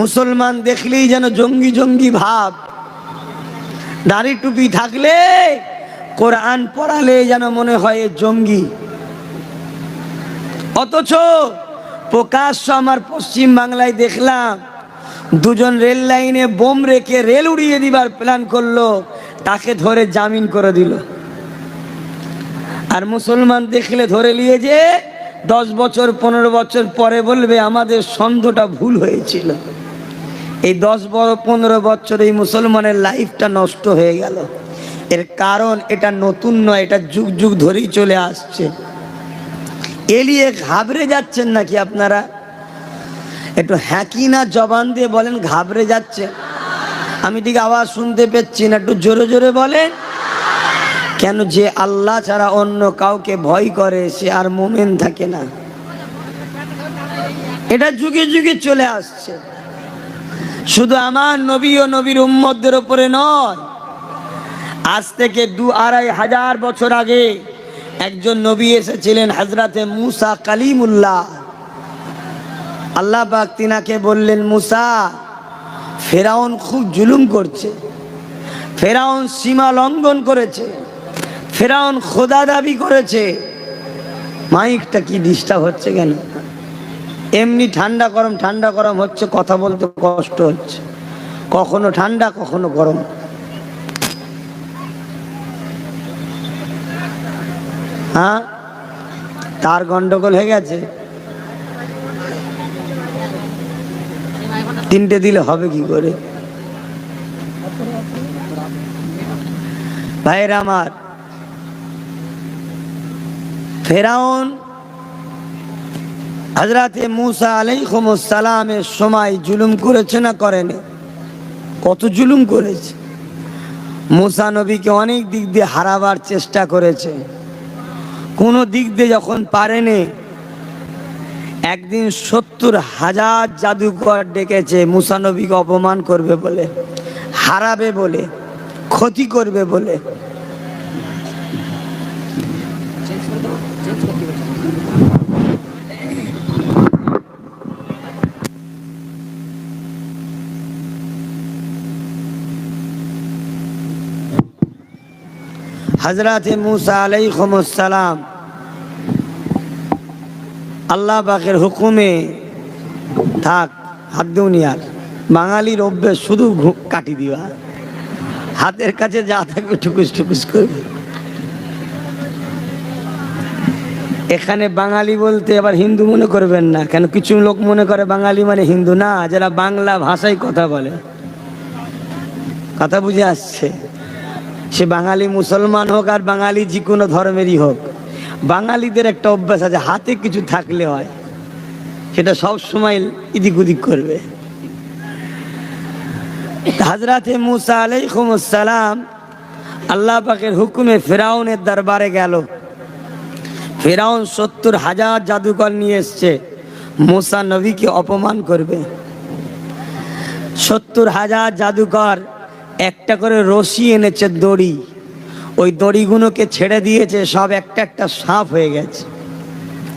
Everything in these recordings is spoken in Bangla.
মুসলমান দেখলেই যেন জঙ্গি জঙ্গি ভাব। দাড়ি টুপি থাকলে কোরআন পড়ালে যেন মনে হয় জঙ্গি। অথচ প্রকাশ্য আমার পশ্চিম বাংলায় দেখলাম, দুজন রেল লাইনে বোম রেখে রেল উড়িয়ে দিবার প্ল্যান করল, তাকে ধরে জামিন করে দিল। আর মুসলমান দেখলে ধরে নিয়ে যে দশ বছর, পনেরো বছর পরে বলবে, আমাদের সন্দেহটা ভুল হয়েছিল। এই দশ বড়, পনেরো বছর এই মুসলমানের লাইফটা নষ্ট হয়ে গেল। এর কারণ এটা নতুন নয়, এটা যুগ যুগ ধরেই চলে আসছে। এলিয়ে ঘাবড়ে যাচ্ছেন নাকি আপনারা? একটু হ্যাঁকি না জবান দিয়ে বলেন, ঘাবড়ে যাচ্ছে। আমি ঠিক আওয়াজ শুনতে পেচ্ছি না, একটু জোরে জোরে বলেন। কেন যে আল্লাহ ছাড়া অন্য কাউকে ভয় করে, সে আর মোমেন থাকে না। এটা যুগে যুগে চলে আসছে। শুধু আমার নবী ও নবীর উম্মতদের ওপরে নয়। আজ থেকে দু আড়াই হাজার বছর আগে একজন নবী এসেছিলেন হাজরাতে মুসা কালিমুল্লাহ। আল্লাহ পাক তিনাকে বললেন, মুসা, ফেরাউন খুব জুলুম করছে। ফেরাউন সীমা লঙ্ঘন করেছে। ফেরাউন খোদা দাবি করেছে। মাইকটা কি ডিস্টার্ব হচ্ছে কেন? এমনি ঠান্ডা গরম ঠান্ডা গরম হচ্ছে, কথা বলতে কষ্ট হচ্ছে। কখনো ঠান্ডা, কখনো গরম। হ্যাঁ? তার গন্ডগোল হয়ে গেছে? তিনটে দিলে হবে কি করে? ভাইরা আমার, ফেরাউন হজরতে মুসা আলাইকুমসালামের সময় জুলুম করেছে না করেনি? কত জুলুম করেছে? মুসা নবীকে অনেক দিক দিয়ে হারাবার চেষ্টা করেছে। কোনো দিক দিয়ে যখন পারেনি, একদিন সত্তর হাজার জাদুকর ডেকেছে, মুসা নবীকে অপমান করবে বলে, হারাবে বলে, ক্ষতি করবে বলে। হজরতে মুসা আলাইকুমসালাম আল্লাহ পাকের হুকুমে থাক, হাত দেউনি আর। বাঙালির অভ্যেস শুধু কাটি দিবা হাতের কাছে যা থাকবে ঠুকুস ঠুকুস করবে। এখানে বাঙালি বলতে আবার হিন্দু মনে করবেন না। কেন কিছু লোক মনে করে বাঙালি মানে হিন্দু না, যারা বাংলা ভাষায় কথা বলে। কথা বুঝে আসছে। সে বাঙালি মুসলমান হোক আর বাঙালি যে কোনো ধর্মেরই হোক, বাঙালিদের একটা অভ্যাস আছে, হাতে কিছু থাকলে হয়, সেটা সব সময় ইদিক উদিক করবে। হাজরাতে মুসা আলাইকুমসালাম আল্লাহ পাকের হুকুমে ফেরাউনের দরবারে গেল। ফেরাউন সত্তর হাজার জাদুকর নিয়ে এসছে, মুসা নবীকে অপমান করবে। সত্তর হাজার জাদুকর একটা করে রশি এনেছে দড়ি। ওই দড়িগুলোকে ছেড়ে দিয়েছে, সব একটা একটা সাপ হয়ে গেছে।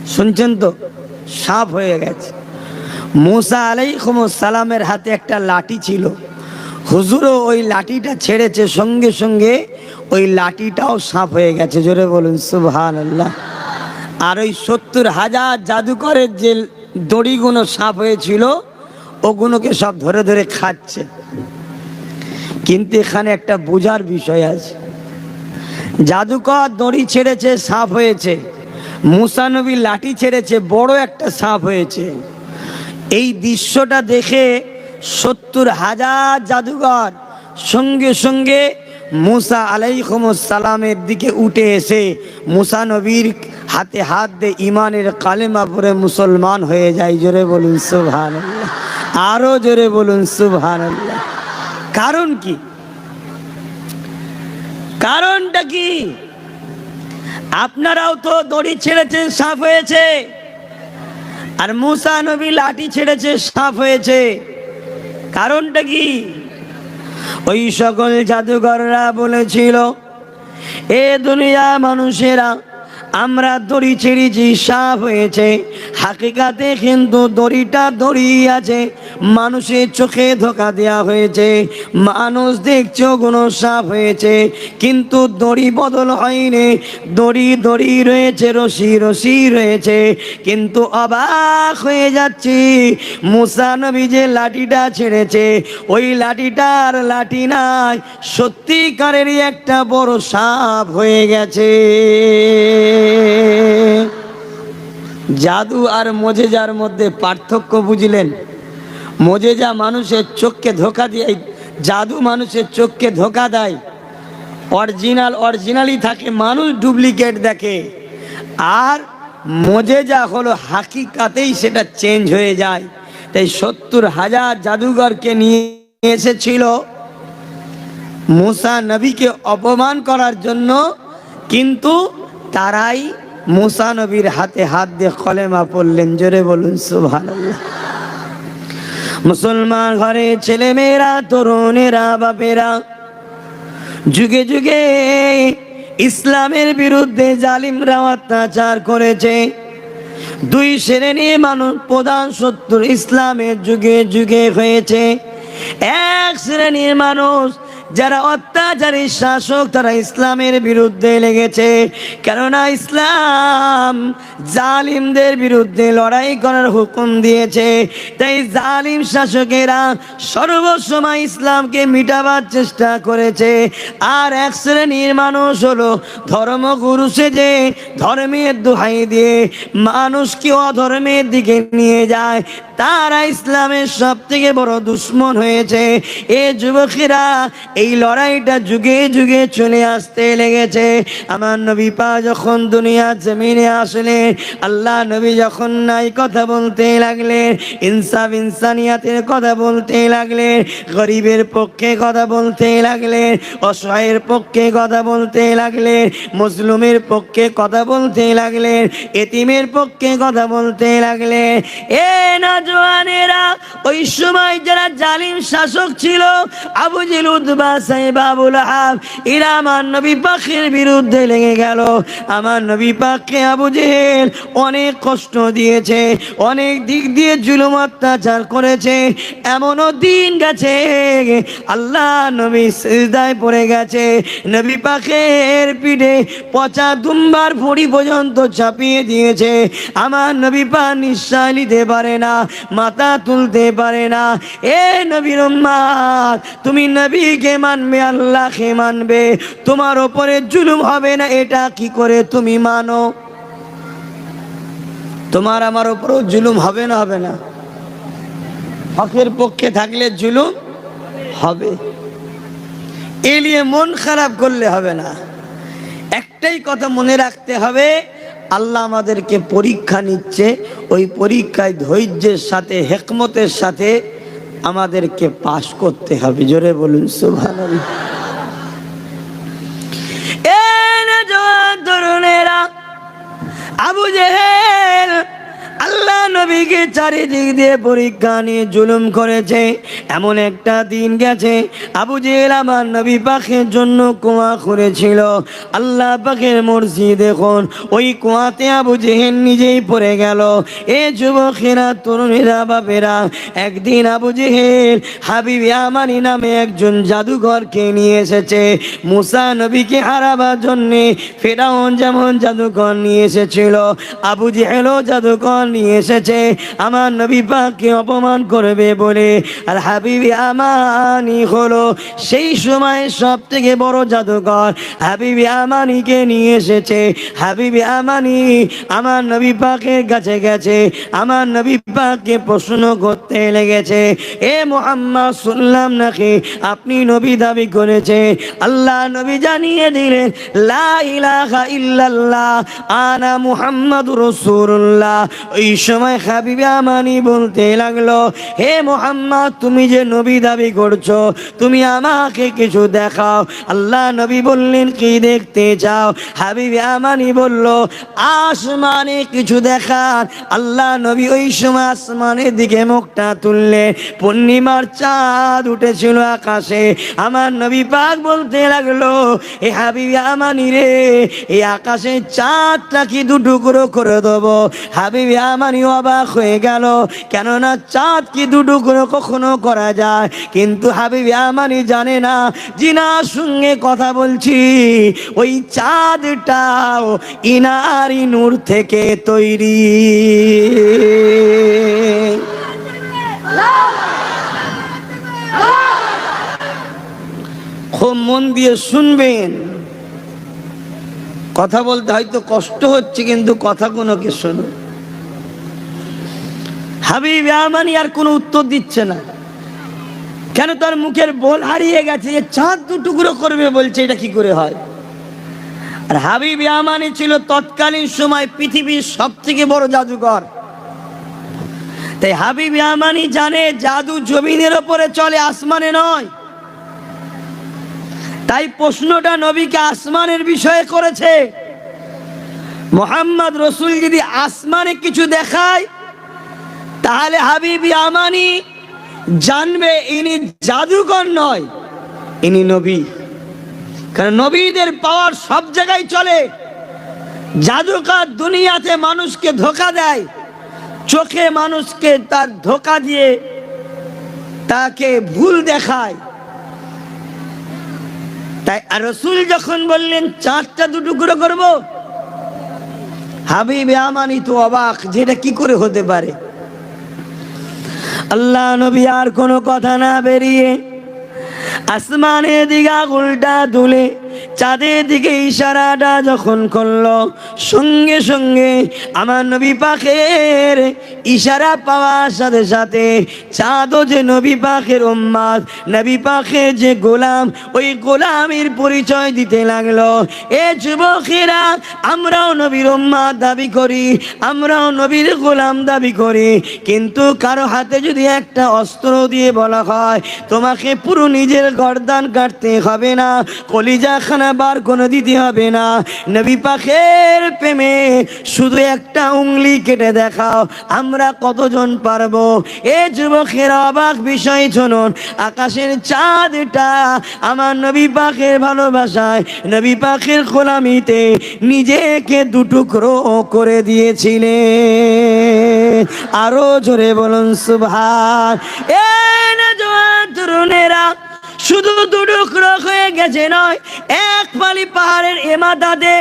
শুনছেন তো? সাপ হয়ে গেছে। মুসা আলাইকুম সালামের হাতে একটা লাঠি ছিল। হুজুরও ওই লাঠিটা ছেড়েছে, সঙ্গে সঙ্গে ওই লাঠিটাও সাপ হয়ে গেছে। জোরে বলুন সুবহান আল্লাহ আর ওই সত্তর হাজার জাদুকরের যে দড়িগুলো সাপ হয়েছিল, ওগুলোকে সব ধরে ধরে খাচ্ছে। কিন্তু এখানে একটা বোঝার বিষয় আছে। জাদুকর দড়ি ছেড়েছে, সাপ হয়েছে। মুসানবী লাঠি ছেড়েছে, বড় একটা সাপ হয়েছে। এই দৃশ্যটা দেখে সত্তর হাজার জাদুঘর সঙ্গে সঙ্গে মুসা সালামের দিকে উঠে এসে মুসা নবীর হাতে হাত দিয়ে ইমানের কালেমা পরে মুসলমান হয়ে যায়। জোরে বলুন সুবহান আরও জোরে বলুন সুবহান কারণ কি? কারণটা কি? আপনারাও তো দড়ি ছেড়েছে সাফ হয়েছে। আর মুসা নবী লাঠি ছেড়েছে, সাফ হয়েছে। কারণটা কি? ওই সকল জাদুঘররা বলেছিল, এ দুনিয়া মানুষেরা আমরা দড়ি ছেড়েছি সাফ হয়েছে। হাকিকাতে কিন্তু দড়িটা দড়ি আছে। মানুষের চোখে ধোকা দেওয়া হয়েছে। মানুষ দেখছ কোনো সাফ হয়েছে। কিন্তু দড়ি বদল হয়নি। দড়ি দড়ি রয়েছে, রশি রশি রয়েছে। কিন্তু অবাক হয়ে যাচ্ছি। মুসা নবী যে লাঠিটা ছেড়েছে, ওই লাঠিটার লাঠি নাই। সত্যিকারেরই একটা বড় সাপ হয়ে গেছে। জাদু আর মজেজার মধ্যে পার্থক্য বুঝলেন। মজেজা মানুষের চোখকে ধোকা দিয়ে, জাদু মানুষের চোখকে ধোকা দেয়। অরিজিনাল অরিজিনালই থাকে, মানুষ ডুপ্লিকেট দেখে। আর মজেজা হলো হাকিকাতেই সেটা চেঞ্জ হয়ে যায়। তাই সত্তর হাজার জাদুঘরকে নিয়ে এসেছিল। মুসা নবীকে অপমান করার জন্য কিন্তু তারাই মুসা নবীর হাতে হাত দিয়ে কলেমা পড়লেন, জোরে বলুন, সুবহানাল্লাহ। মুসলমান ঘরে ছেলে মেয়েরা তরুণেরা, বাপেরা, যুগে যুগে ইসলামের বিরুদ্ধে জালিমরা অত্যাচার করেছে। দুই শ্রেণি মানুষ প্রধান শত্রু ইসলামের যুগে যুগে হয়েছে। এক শ্রেণির মানুষ যারা অত্যাচারী শাসক, তারা ইসলামের বিরুদ্ধে লেগেছে। কেননা ইসলাম জালিমদের বিরুদ্ধে লড়াই করার হুকুম দিয়েছে। তাই জালিম শাসকেরা সর্বসময় ইসলামকে মিটাবার চেষ্টা করেছে। আর এক শ্রেণির মানুষ হলো ধর্মগুরু সেজে ধর্মের দোহাই দিয়ে মানুষকে অধর্মের দিকে নিয়ে যায়। তারা ইসলামের সব থেকে বড় দুশ্মন হয়েছে। এ যুবকেরা এই লড়াইটা যুগে যুগে চলে আসতে লেগেছে। আমার নবী পা যখন দুনিয়া জমিনে আসলে আল্লাহ নবী যখন নাই কথা বলতে লাগলেন, ইনসাফ ইনসানিয়াতের কথা বলতে লাগলেন, গরিবের পক্ষে কথা বলতে লাগলেন, অসহায়ের পক্ষে কথা বলতে লাগলেন, মুসলিমের পক্ষে কথা বলতে লাগলেন, এতিমের পক্ষে কথা বলতে লাগলেন। এ নজওয়ানেরা ওই সময় যারা জালিম শাসক ছিল, আবু জিল উদ্বা সাহেব আবুল আহাব। এরা আমার নবী পাকের বিরুদ্ধে লেগে গেল। আমার নবী আবু জেহেল অনেক কষ্ট দিয়েছে, অনেক দিক দিয়ে জুলুম অত্যাচার করেছে। এমনও দিন গেছে, আল্লাহ নবী সিজদায় পড়ে গেছে। নবী পিঠে পচা দুম্বার ভুড়ি পর্যন্ত চাপিয়ে দিয়েছে। আমার নবী পা নিঃশ্বাস নিতে পারে না, মাথা তুলতে পারে না। এ নবীর তুমি নবীকে মানবে, আল্লাহকে মানবে। তোমার ওপরে জুলুম হবে না, এটা কি করে তুমি মানো? তোমার আমার ওপরও জুলুম হবে না হবে না? হকের পক্ষে থাকলে জুলুম হবে। এ নিয়ে মন খারাপ করলে হবে না। একটাই কথা মনে রাখতে হবে, আল্লাহ আমাদেরকে পরীক্ষা নিচ্ছে। ওই পরীক্ষায় ধৈর্যের সাথে, হেকমতের সাথে আমাদেরকে পাশ করতে হবে। জোরে বলুন সুভান তরুণেরা আবু জেহেল নবীকে চারিদিক দিয়ে পরীক্ষা নিয়ে জুলুম করেছে। এমন একটা দিন গেছে, আবু জেহেল আমার নবী পাখের জন্য কুয়া করেছিল আল্লাহ পাখের মর্জি দেখুন ওই কুয়াতে আবু জেহেল নিজেই পড়ে গেল। এ যুবকেরা, তরুণীরা, বাপেরা, একদিন আবু জেহেল হাবিবি আমানি নামে একজন জাদুঘরকে নিয়ে এসেছে। মুসা নবীকে হারাবার জন্যে ফেরাউন যেমন জাদুঘর নিয়ে এসেছিল, আবু জেহেলও জাদুঘর নিয়ে এসেছে। আমার নবী পাককে অপমান করবে বলে আর হাবিবি আমানি হলো সেই সময় সব থেকে বড় জাদুঘর হাবিবি আমানিকে নিয়ে এসেছে। হাবিবি আমানি আমার নবী পাকের কাছে গেছে। আমার নবী পাককে প্রশ্ন করতে লেগেছে, এ মোহাম্মদ শুনলাম নাকি আপনি নবী দাবি করেছে? আল্লাহ নবী জানিয়ে দিলেন, লা ইলাহা ইল্লাল্লাহ, আনা মুহাম্মাদুর রাসূলুল্লাহ। ওই সময় বলতে লাগল, হে মোহাম্মদ, তুমি যে নবী দাবি করছ, তুমি আমাকে কিছু দেখাও। আল্লাহ নবী বললেন, কি দেখতে চাও? বলল, আসমানে কিছু আল্লাহ নবী ওই সময় আসমানের দিকে মুখটা তুললে, পূর্ণিমার চাঁদ উঠেছিল আকাশে। আমার নবী পাক বলতে লাগল, এ হাবিবি আমানি রে, এই আকাশে চাঁদটা কি দু টুকরো করে দেবো? হাবিবি আমানি হয়ে গেল। কেননা চাঁদ কি দু টুকরো কখনো করা যায়? কিন্তু হাবিবি আমানি জানে না, জিনার সঙ্গে কথা বলছি, ওই চাঁদটাও ইনারি নূর থেকে তৈরি। খুব মন দিয়ে শুনবেন। কথা বলতে হয়তো কষ্ট হচ্ছে, কিন্তু কথাগুলোকে শুনুন হাবিব আমানি আর কোনো উত্তর দিচ্ছে না। কেন তার মুখের বল হারিয়ে গেছে? যে চাঁদ দু টুকরো করবে বলছে, এটা কি করে হয়? আর হাবিব আমানি ছিল তৎকালীন সময় পৃথিবীর সব থেকে বড় জাদুকর তাই হাবিব আমানি জানে জাদু জমিনের ওপরে চলে, আসমানে নয়। তাই প্রশ্নটা নবীকে আসমানের বিষয়ে করেছে। মোহাম্মদ রসুল যদি আসমানে কিছু দেখায় তাহলে হাবিবি আমানি জানবে ইনি জাদুকর নয়, ইনি নবী। কারণ নবীদের পাওয়ার সব জায়গায় চলে। জাদুকর দুনিয়াতে মানুষকে ধোকা দেয়, চোখে মানুষকে তার ধোকা দিয়ে তাকে ভুল দেখায়। তাই রসুল যখন বললেন চারটা দুটুকরো করব? হাবিবে আমানি তো অবাক যেটা কি করে হতে পারে? আল্লাহ নবী আর কোনো কথা না বেরিয়ে আসমানের দিকে উল্টা তুলে চাঁদের দিকে ইশারাটা যখন করল, সঙ্গে সঙ্গে আমার নবী পাখের ইশারা পাওয়ার সাথে সাথে চাঁদও যে নবী পাখের উম্মাদ, নবী পাখের যে গোলাম, ওই গোলামের পরিচয় দিতে লাগল। এ যুবকেরা, আমরাও নবীর উম্মাদ দাবি করি, আমরাও নবীর গোলাম দাবি করি, কিন্তু কারও হাতে যদি একটা অস্ত্র দিয়ে বলা হয়, তোমাকে পুরো নিজের গর্দান কাটতে হবে না, কলিজা বার করে দিতে হবে না। নবী পাখের প্রেমে শুধু একটা উংলি কেটে দেখাও, আমরা কতজন পারব? এ যুবকের অবাক বিষয় শুনুন, আকাশের চাঁদটা আমার নবী পাখের ভালোবাসায়, নবী পাখের খোলামিতে নিজেকে দুটুকরো করে দিয়েছিলে। আরও জোরে বলুন সুভাষ এ না জোয়ান তরুণেরা শুধু দুটুকরো হয়ে গেছে নয়, এক পালি পাহাড়ের এ মাথাতে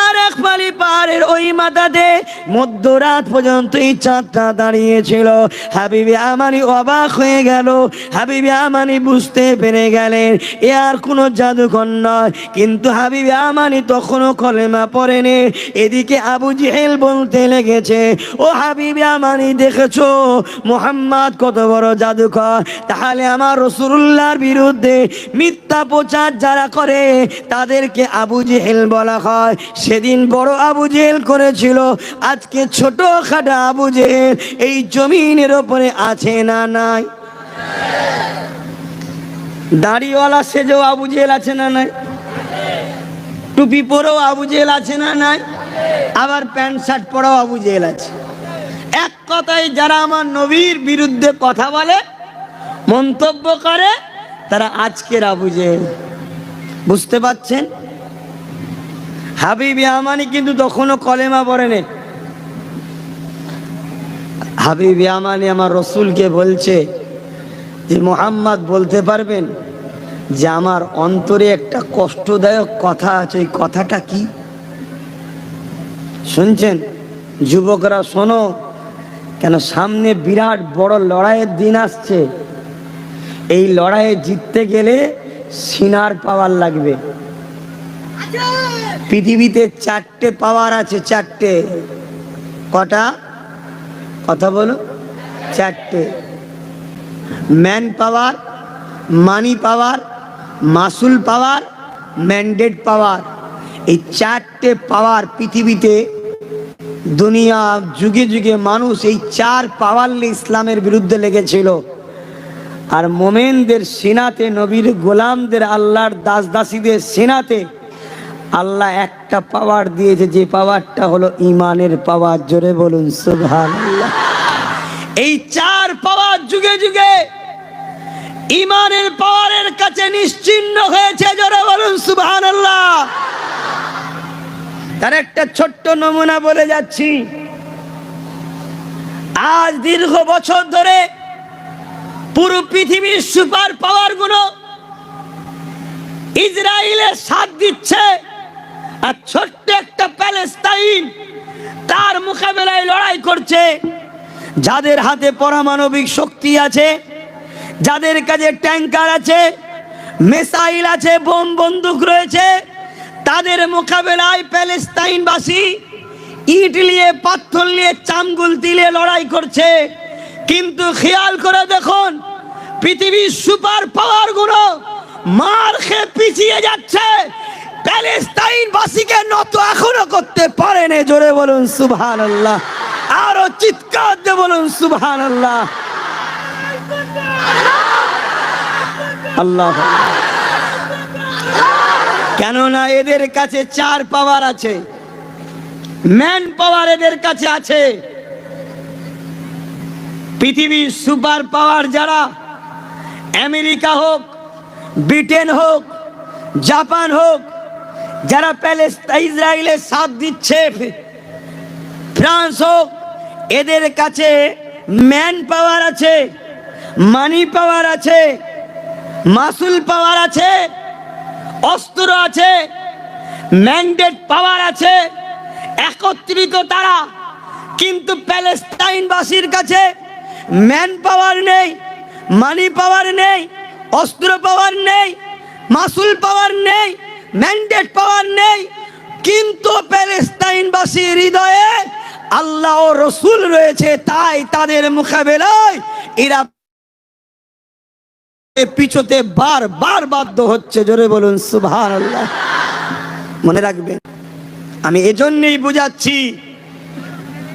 আর এক পালি পাহাড়ের ওই মাথাতে মধ্যরাত পর্যন্ত এই চাঁদটা দাঁড়িয়েছিল। হাবিবি আমানি অবাক হয়ে গেল। হাবিবি আমানি বুঝতে পেরে গেলেন, এ আর কোনো জাদুকর নয়। কিন্তু হাবিবি আমানি তখনও কলেমা পড়েনি। এদিকে আবু জেহেল বলতে লেগেছে, ও হাবিবি আমানি, দেখেছ? মোহাম্মদ কত বড় জাদুকর তাহলে আমার রসুল্লাহর বিরুদ্ধে মিথ্যা প্রচার যারা করে, তাদেরকে আবু জেহেল বলা হয়। সেদিন বড় আবু জেহেল করেছিল। আজকে ছোট খাটা আবু জেহেল এই জমিনের ওপরে আছে না নাই? দাড়িওয়ালা সেজেও আবু জেহেল আছে না নাই? টুপি পরেও আবু জেহেল আছে না নাই? আবার প্যান্ট, শার্ট পরেও আবু জেহেল আছে। এক কথায় যারা আমার নবীর বিরুদ্ধে কথা বলে, মন্তব্য করে তারা আজকের জেহেল। বুঝতে পাচ্ছেন হাবিব আমানি কিন্তু তখনও কলেমা পড়েনি। হাবিব আমানি আমার রসুলকে বলছে যে, মোহাম্মদ, বলতে পারবেন যে আমার অন্তরে একটা কষ্টদায়ক কথা আছে এই কথাটা কি? শুনছেন? যুবকরা, শোনো, কেন সামনে বিরাট বড় লড়াইয়ের দিন আসছে। এই লড়াইয়ে জিততে গেলে সিনার পাওয়ার লাগবে। পৃথিবীতে চারটে পাওয়ার আছে, চারটে। কটা? কথা বলো। চারটে। ম্যান পাওয়ার, মানি পাওয়ার, মাসুল পাওয়ার, ম্যান্ডেট পাওয়ার। এই চারটে পাওয়ার পৃথিবীতে দুনিয়া যুগে যুগে মানুষ এই চার পাওয়ার ইসলামের বিরুদ্ধে লেগেছিল। আর মোমেনদের সিনাতে, নবীর গোলামদের আল্লাহর দাস দাসীদের সিনাতে, আল্লাহ একটা পাওয়ার দিয়েছে, যে পাওয়ারটা হলো ইমানের পাওয়ার জোরে বলুন সুবহান এই চার পাওয়ার যুগে যুগে ইমানের পাওয়ারের কাছে নিশ্চিন্ন হয়েছে, জোরে বলুন সুবহান তার একটা ছোট্ট নমুনা বলে যাচ্ছি। আজ দীর্ঘ বছর ধরে পুরো পৃথিবীর সুপার পাওয়ারগুলো ইসরায়েলের সাথ দিচ্ছে। আর ছোট্ট একটা প্যালেস্তাইন তার মোকাবেলায় লড়াই করছে। যাদের হাতে পারমাণবিক শক্তি আছে, যাদের কাছে ট্যাঙ্কার আছে, মিসাইল আছে, বোম, বন্দুক রয়েছে, তাদের মোকাবেলায় প্যালেস্তাইনবাসী ইট নিয়ে, পাথর নিয়ে, চামগুল দিলে লড়াই করছে। কিন্তু খেয়াল করে দেখুন, পৃথিবীর সুপার পাওয়ারগুলো মার খেয়ে পিছিয়ে যাচ্ছে। প্যালেস্তাইনবাসীকে নত এখনও করতে পারেনি। জোরে বলুন সুবহান আল্লাহ আরও চিৎকার দিয়ে বলুন সুবহান আল্লাহ। আল্লাহ কেননা এদের কাছে চার পাওয়ার আছে। ম্যান পাওয়ার এদের কাছে আছে। পৃথিবীর সুপার পাওয়ার যারা, আমেরিকা হোক, ব্রিটেন হোক, জাপান হোক, যারা প্যালেস্তাইন ইসরায়েলের সাথ দিচ্ছে, ফ্রান্স হোক, এদের কাছে ম্যান পাওয়ার আছে, মানি পাওয়ার আছে, মাসুল পাওয়ার আছে, অস্ত্র আছে, ম্যান্ডেট পাওয়ার আছে, একত্রিত তারা, কিন্তু প্যালেস্তাইনবাসীর কাছে ম্যান পাওয়ার নেই, মানি পাওয়ার নেই, অস্ত্র পাওয়ার নেই, মাসুল পাওয়ার নেই, ম্যান্ডেট পাওয়ার নেই। কিন্তু প্যালেস্তাইনবাসীর হৃদয়ে আল্লাহ ও রসুল রয়েছে, তাই তাদের মোকাবেলায় এরা পিছতে বার বার বাধ্য হচ্ছে। জোরে বলুন সুভান আল্লাহ মনে রাখবেন, আমি এজন্যই বুঝাচ্ছি,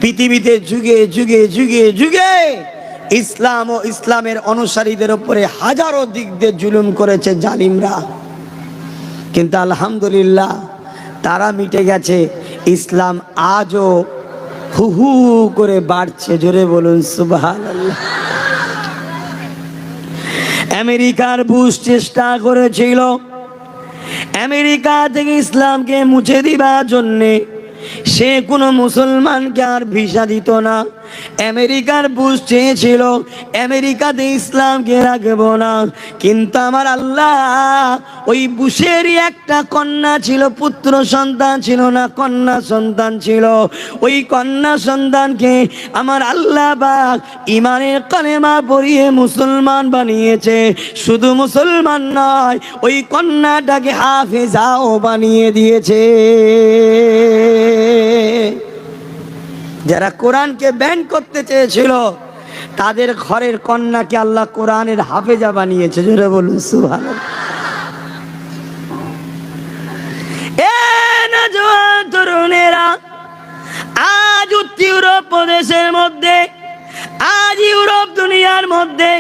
পৃথিবীতে যুগে যুগে যুগে যুগে ইসলাম ও ইসলামের অনুসারীদের উপরে হাজারো দিক দিয়ে জুলুম করেছে জালিমরা। কিন্তু আলহামদুলিল্লাহ তারা মিটে গেছে। ইসলাম আজও হু হু করে বাড়ছে। জোরে বলুন আল্লাহ আমেরিকার বুশ চেষ্টা করেছিল। আমেরিকা থেকে ইসলামকে মুছে দিবার জন্যে সে কোনো মুসলমানকে আর ভিসা দিত না। আমেরিকার বুশ চেয়েছিল, আমেরিকাতে ইসলামকে রাখব না। কিন্তু আমার আল্লাহ ওই বুশেরই একটা কন্যা ছিল, পুত্র সন্তান ছিল না, কন্যা সন্তান ছিল। ওই কন্যা সন্তানকে আমার আল্লাহ বাক ইমানের কলেমা পড়িয়ে মুসলমান বানিয়েছে। শুধু মুসলমান নয়, ওই কন্যাটাকে হাফেজাও বানিয়ে দিয়েছে। যারা কোরআনকে ব্যান করতে চেয়েছিল, তাদের ঘরের কন্যাকে আল্লাহ কোরআনের হাফেজা বানিয়েছে। জোরে বলুন সুভান তরুণেরা, আজ উত্তর প্রদেশের মধ্যে, আজ ইউরোপ দুনিয়ার মধ্যে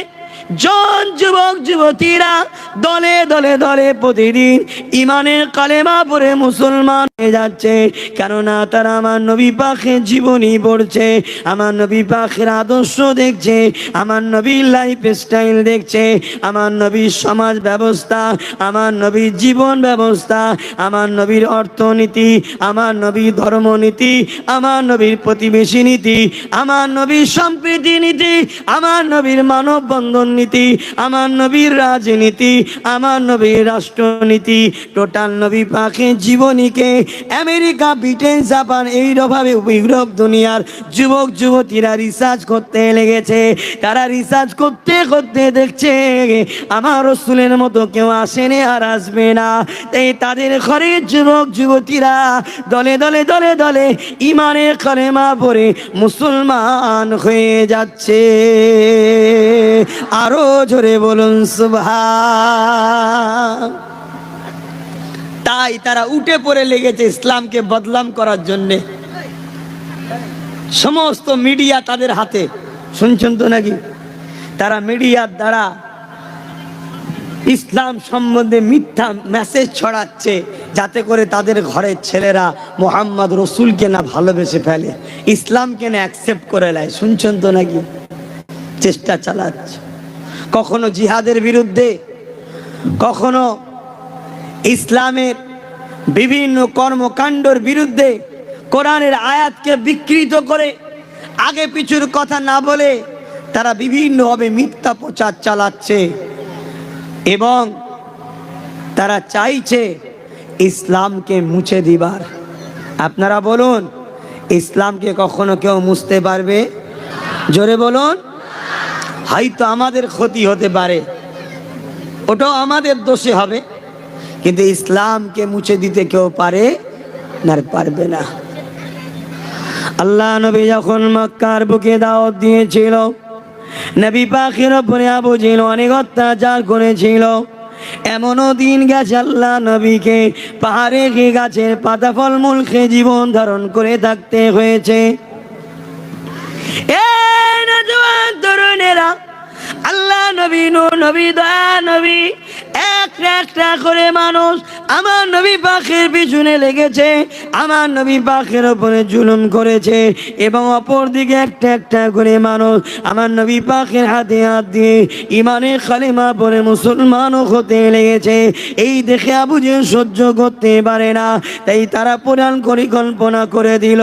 জন যুবক যুবতীরা দলে দলে দলে প্রতিদিন ইমানের কালেমা পরে মুসলমান হয়ে যাচ্ছে। কেননা তারা আমার নবী পাখের জীবনী পড়ছে, আমার নবী পাখের আদর্শ দেখছে, আমার নবীর লাইফ স্টাইল দেখছে, আমার নবীর সমাজ ব্যবস্থা, আমার নবীর জীবন ব্যবস্থা, আমার নবীর অর্থনীতি, আমার নবীর ধর্মনীতি, আমার নবীর প্রতিবেশী নীতি, আমার নবীর সম্প্রীতি নীতি, আমার নবীর মানব বন্ধন নীতি আমার নবীর রাজনীতি, আমার নবীর রাষ্ট্রনীতি, টোটাল নবী পাখে জীবনীকে আমেরিকা, ব্রিটেন, জাপান এইভাবে ইউরোপ দুনিয়ার যুবক, যুবতীরা রিসার্চ করতে লেগেছে। তারা রিসার্চ করতে করতে দেখছে, আমার রসুলের মতো কেউ আসেনি আর আসবে না। তাই তাদের ঘরের যুবক, যুবতীরা দলে দলে দলে দলে ইমানের কলেমা পরে মুসলমান হয়ে যাচ্ছে। আরও জোরে বলুন তাই তারা উঠে পড়ে লেগেছে ইসলামকে বদলাম করার জন্যে। সমস্ত মিডিয়া তাদের হাতে। শুনছেন তো নাকি? তারা মিডিয়ার দ্বারা ইসলাম সম্বন্ধে মিথ্যা মেসেজ ছড়াচ্ছে যাতে করে তাদের ঘরের ছেলেরা মোহাম্মদ রসুলকে না ভালোবেসে ফেলে, ইসলামকে না অ্যাকসেপ্ট করে নেয়। শুনছেন তো নাকি? চেষ্টা চালাচ্ছে। কখনো জিহাদের বিরুদ্ধে, কখনো ইসলামের বিভিন্ন কর্মকাণ্ডর বিরুদ্ধে কোরআনের আয়াতকে বিকৃত করে আগে পিছুর কথা না বলে তারা বিভিন্নভাবে মিথ্যা প্রচার চালাচ্ছে এবং তারা চাইছে ইসলামকে মুছে দিবার। আপনারা বলুন, ইসলামকে কখনো কেউ মুছতে পারবে? জোরে বলুন। হয়তো আমাদের ক্ষতি হতে পারে। ওটাও আমাদের দোষে হবে। কিন্তু ইসলামকে মুছে দিতে কেউ পারে না পারবে না। আল্লাহ নবী যখন মক্কার বুকে দাওয়াত দিয়েছিল, নবী পাখির ওপরে আবু অনেক অত্যাচার করেছিল। এমনও দিন গেছে আল্লাহ নবীকে পাহাড়ে গিয়ে গাছের পাতা ফলমূল খেয়ে জীবন ধারণ করে থাকতে হয়েছে। তরুণেরা আল্লাহ নবী নূর নবী দয়া নবী। একটা একটা করে মানুষ আমার নবী পাখের পিছনে লেগেছে, আমার নবী পাখের ওপরে জুলুম করেছে এবং অপর দিকে একটা একটা করে মানুষ আমার নবী পাখের হাতে হাত দিয়ে ইমানের খালিমা পরে মুসলমানও হতে লেগেছে। এই দেখে আবু সহ্য করতে পারে না, তাই তারা পুরাণ পরিকল্পনা করে দিল,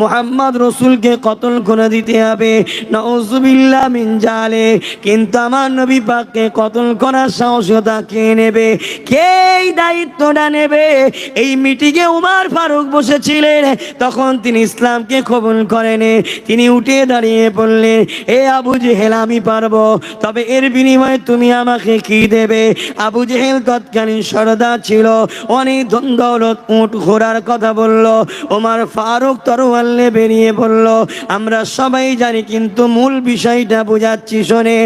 মোহাম্মদ রসুলকে কতল করে দিতে হবে নজুবিল্লা মিন জালে। কিন্তু আমার নবী পাককে কতল করার সাহসতা কে নেবে? কে এই দায়িত্বটা নেবে? এই মিটিংয়ে উমার ফারুক বসেছিলেন। তখন তিনি ইসলামকে কবুল করেন। তিনি উঠে দাঁড়িয়ে বললেন, এ আবু জেহেল, আমি পারব। তবে এর বিনিময়ে তুমি আমাকে কি দেবে? আবু জেহেল তৎকালীন সরদা ছিল। অনেক দৌলত উঠ ঘোরার কথা বলল। ওমার ফারুক তরোয়াল্লে বেরিয়ে বলল, আমরা সবাই জানি, কিন্তু মূল বিষয়টা বোঝাচ্ছি, শোনে।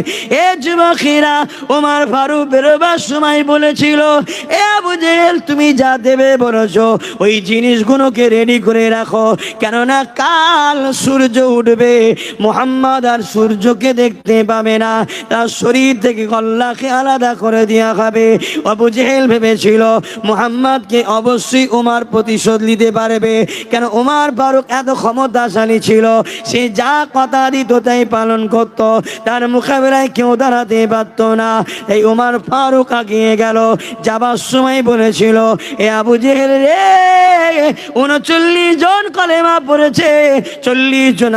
এ যুবকেরা ওমার ফারুক বেরোবার সময় বলেছিল, এ আবু জেহেল, তুমি যা দেবে বলেছ, ওই জিনিসগুলোকে রেডি করে রাখো। কেননা কাল সূর্য উঠবে, মোহাম্মদ আর সূর্যকে দেখতে পাবে না। তার শরীর থেকে গল্লাকে আলাদা করে দেওয়া হবে। আবু জেহেল ভেবেছিল, মোহাম্মদকে অবশ্যই উমার প্রতিশোধ নিতে পারবে। কেন উমার ফারুক এত ক্ষমতাশালী ছিল, সে যা কথা দিত তাই পালন করত। তার মোকাবেলায় কেউ দাঁড়াতে পারত না। এই উমার ফারুক আগিয়ে গেল। যাবার সময় বলেছিল, এ আবু জেহেল রে, উনচল্লিশ জন কলেমা পড়েছে, চল্লিশ জন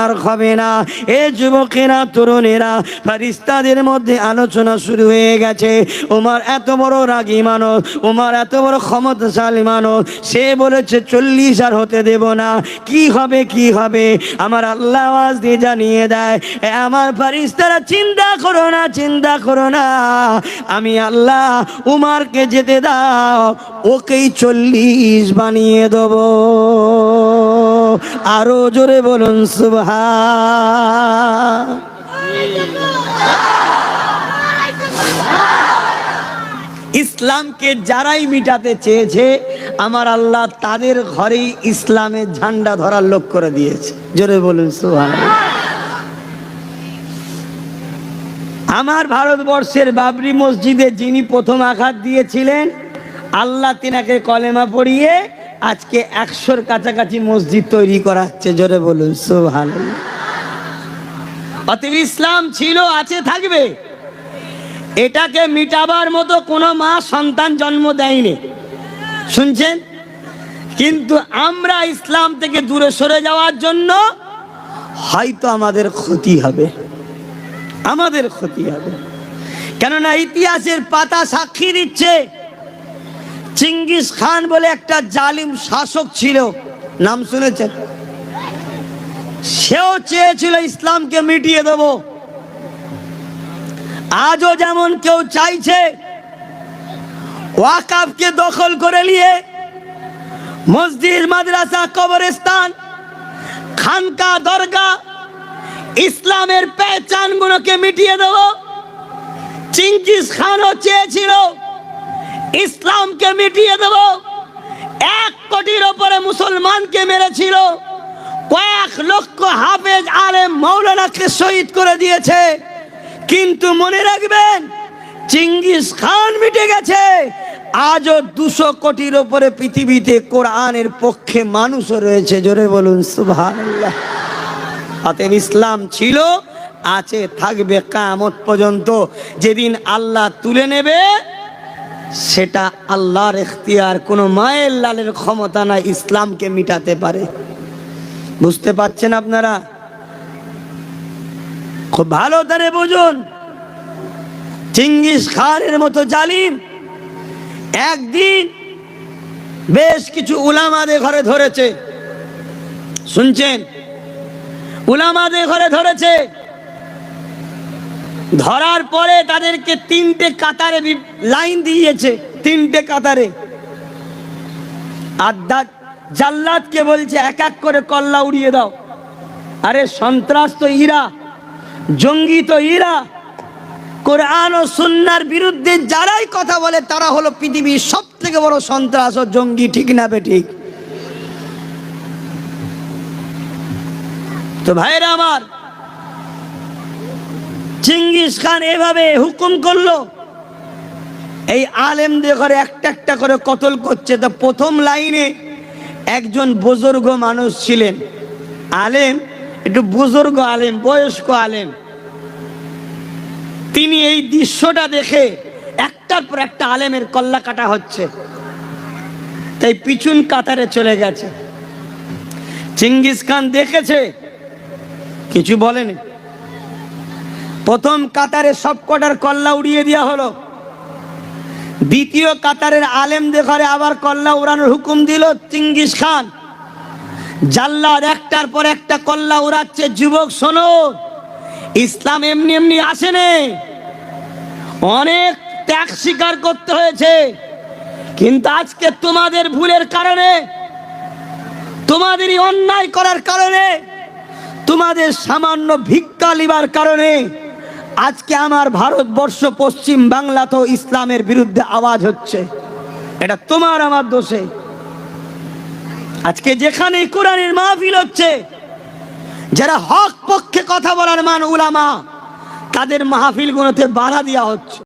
আর হবে না। এ যুবকেরা, তরুণেরা ফারিস্তাদের মধ্যে আলোচনা শুরু হয়ে গেছে। উমার এত বড় রাগী মানুষ, উমার এত বড় ক্ষমতাশালী মানুষ, সে বলেছে, চল্লিশ আর হতে দেব না। কি হবে কি হবে? আমার আল্লাহ আওয়াজ দিয়ে জানিয়ে দেয় আমার ফারিস্তারা চিন্তা করো না, চিন্তা করো না। আমি আল্লাহ উমারকে যেতে দাও, ওকেই চল্লিশ বানিয়ে দেব। আরও জোরে বলুন সুভা ইসলামকে যারাই মিটাতে চেয়েছে, আমার আল্লাহ তাদের ঘরেই ইসলামের ঝান্ডা ধরার লোক করে দিয়েছে। জোরে বলুন সুহান আমার ভারতবর্ষের বাবরি মসজিদে যিনি প্রথম আঘাত দিয়েছিলেন, আল্লাহ তিনাকে কলেমা পড়িয়ে আজকে একশোর কাছাকাছি মসজিদ তৈরি করাচ্ছে, জোরে বলুন সুহান অতএব ইসলাম ছিল, আছে, থাকবে। এটাকে মিটাবার মতো কোনো মা সন্তান জন্ম দেয়নি। শুনছেন? কিন্তু আমরা ইসলাম থেকে দূরে সরে যাওয়ার জন্য হয়তো আমাদের ক্ষতি হবে। আমাদের ক্ষতি হবে। কেননা ইতিহাসের পাতা সাক্ষী দিচ্ছে, চিঙ্গিস খান বলে একটা জালিম শাসক ছিল, নাম শুনেছেন? সেও চেয়েছিল ইসলামকে মিটিয়ে দেবো। আজও যেমন কেউ চাইছে, ওয়াকাফকে দখল করে নিয়ে মসজিদ, মাদ্রাসা, কবরস্থান, খানকা দরগা ইসলামের পেচানগুলোকে মিটিয়ে দেব। চিঙ্কিস খানও চেয়েছিল, ইসলামকে মিটিয়ে দেব। এক কোটির ওপরে মুসলমানকে মেরেছিল। কয়েক লক্ষ হাফেজ আলেম মৌলানাকে শহীদ করে দিয়েছে। কিন্তু মনে রাখবেন চিঙ্গিস খান মিটে গেছে। আজও দুশো কোটির ওপরে পৃথিবীতে কোরআনের পক্ষে মানুষও রয়েছে। জোরে বলুন, সুবহানাল্লাহ। অতএব ইসলাম ছিল, আছে, থাকবে কামত পর্যন্ত। যেদিন আল্লাহ তুলে নেবে, সেটা আল্লাহর এখতিয়ার। কোনো মায়ের লালের ক্ষমতা না ইসলামকে মিটাতে পারে। বুঝতে পারছেন আপনারা? খুব ভালো তারে বুঝুন। চিঙ্গিস খানের মতো জালিম। একদিন বেশ কিছু উলামাদের ঘরে ধরেছে। শুনছেন? উলামাদের ঘরে ধরেছে। ধরার পরে তাদেরকে তিনটে কাতারে লাইন দিয়েছে, তিনটে কাতারে। দা- জাল্লাদকে বলছে, এক এক করে কল্লা উড়িয়ে দাও। আরে সন্ত্রাস তো ইরা, জঙ্গি তো ইরা। কোরআন ও সুন্নার বিরুদ্ধে যারাই কথা বলে, তারা হলো পৃথিবীর সব থেকে বড় সন্ত্রাস ও জঙ্গি, ঠিক না বে ঠিক? তো ভাইরা আমার, চিঙ্গিস খান এভাবে হুকুম করল, এই আলেমদের ঘরে একটা একটা করে কতল করছে। তো প্রথম লাইনে একজন বুজুর্গ মানুষ ছিলেন। আলেম, একটু বুজুর্গ আলেম, বয়স্ক আলেম। তিনি এই দৃশ্যটা দেখে একটার পর একটা আলেমের কল্লা কাটা হচ্ছে। তাই পিছন কাতারে চলে গেছে। চিঙ্গিস খান দেখেছে কিছু বলেনি। প্রথম কাতারে সব কটার কল্লা উড়িয়ে দেওয়া হলো। দ্বিতীয় কাতারের আলেম দেখারে আবার কল্লা উড়ানোর হুকুম দিল চিঙ্গিস খান। জাল্লাদ একটার পর একটা কল্লা উড়াচ্ছে, যুবক শোনো, ইসলাম এমনি এমনি আসেনি অনেক ত্যাগ স্বীকার করতে হয়েছে, কিন্তু আজকে তোমাদের ভুলের কারণে, তোমাদেরই অন্যায় করার কারণে তোমাদের সামান্য ভিক্ষা লিবার কারণে আজকে আমার ভারতবর্ষ পশ্চিম বাংলা তো ইসলামের বিরুদ্ধে আওয়াজ হচ্ছে। এটা তোমার আমার দোষে। আজকে যেখানে কোরআনের মাহফিল হচ্ছে, যারা হক পক্ষে কথা বলার মান উলামা, তাদের মাহফিল গুলোতে বাধা দেওয়া হচ্ছে।